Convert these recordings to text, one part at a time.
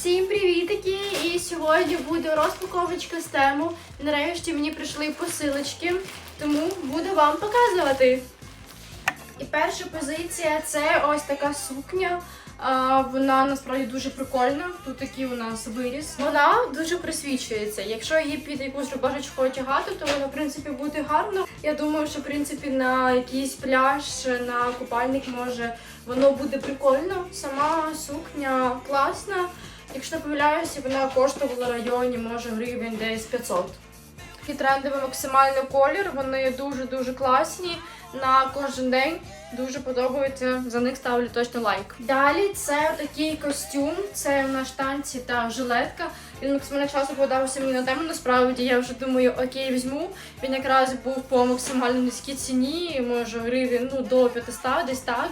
Всім привітики! І сьогодні буде розпаковочка з тему. Нарешті мені прийшли посилочки, тому буду вам показувати. І перша позиція це ось така сукня. Вона насправді дуже прикольна. Тут такий у нас виріс. Вона дуже присвічується. Якщо її під якусь рубашечку одягати, то вона в принципі буде гарно. Я думаю, що в принципі на якийсь пляж, на купальник може воно буде прикольно. Сама сукня класна. Якщо не помиляюся, вона коштувала в районі може гривень десь 500. Такий трендовий максимальний колір. Вони дуже дуже класні на кожен день. Дуже подобаються. За них ставлю точно лайк. Далі це такий костюм. Це у нас штанці та жилетка. Він максимально часто подався мені на тему. Насправді я вже думаю, окей, візьму. Він якраз був по максимально низькій ціні, може гривень ну, до 500, десь так.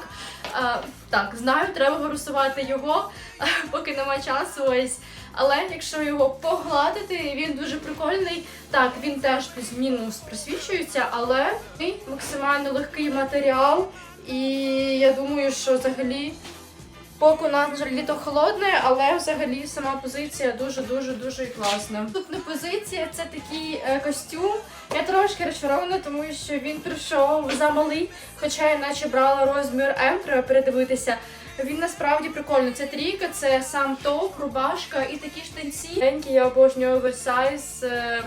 А, так, знаю, треба вирусувати його, поки немає часу. Ось. Але якщо його погладити, він дуже прикольний. Так, він теж плюс-мінус просвічується, але він максимально легкий матеріал. І я думаю, що взагалі, поки у нас на літо холодне, але взагалі сама позиція дуже-дуже дуже класна. Наступна позиція це такий е, костюм. Я трошки розчарована, тому що він прийшов замалий, хоча я наче брала розмір М, треба передивитися. Він насправді прикольний. Це трійка, це сам топ, рубашка і такі штанці. Я обожнюю оверсайз, е,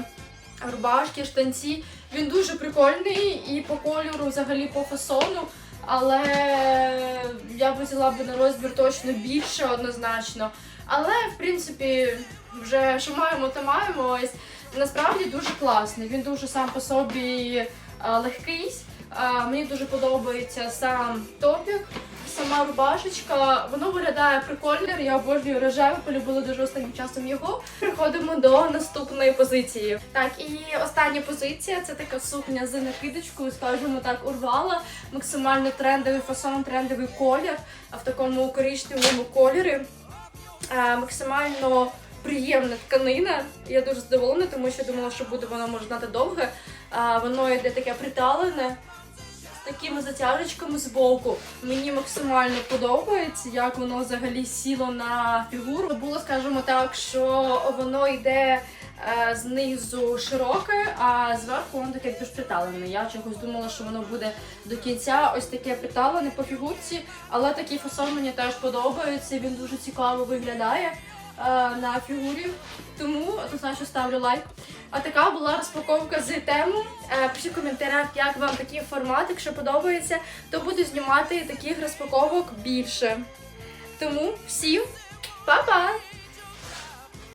рубашки, штанці. Він дуже прикольний і по кольору, взагалі по фасону. Але я б взяла б на розмір точно більше однозначно. Але в принципі, вже що маємо, то маємо. Ось насправді дуже класний. Він дуже сам по собі е, легкий. Е, Мені дуже подобається сам топік, сама рубашечка. Воно виглядає прикольно. Я обожнюю рожеве, полюбила дуже останнім часом його. Переходимо до наступної позиції. Так, і остання позиція це така сукня з накидочкою, скажімо так, урвала. Максимально трендовий фасон, трендовий колір, в такому коричневому кольорі. Е, максимально приємна тканина. Я дуже задоволена, тому що думала, що буде воно може довге. Воно йде таке приталене. Такими затяжечками з боку. Мені максимально подобається, як воно взагалі сіло на фігуру. Було, скажімо так, що воно йде е, знизу широке, а зверху воно таке більш приталене. Я чогось думала, що воно буде до кінця ось таке приталене по фігурці, але такий фасон мені теж подобається. Він дуже цікаво виглядає на фігурі. Тому однозначно ставлю лайк. А така була розпаковка з тему. Е, Пишіть в коментарях, як вам такий формат. Якщо подобається, то буду знімати таких розпаковок більше. Тому всім па-па!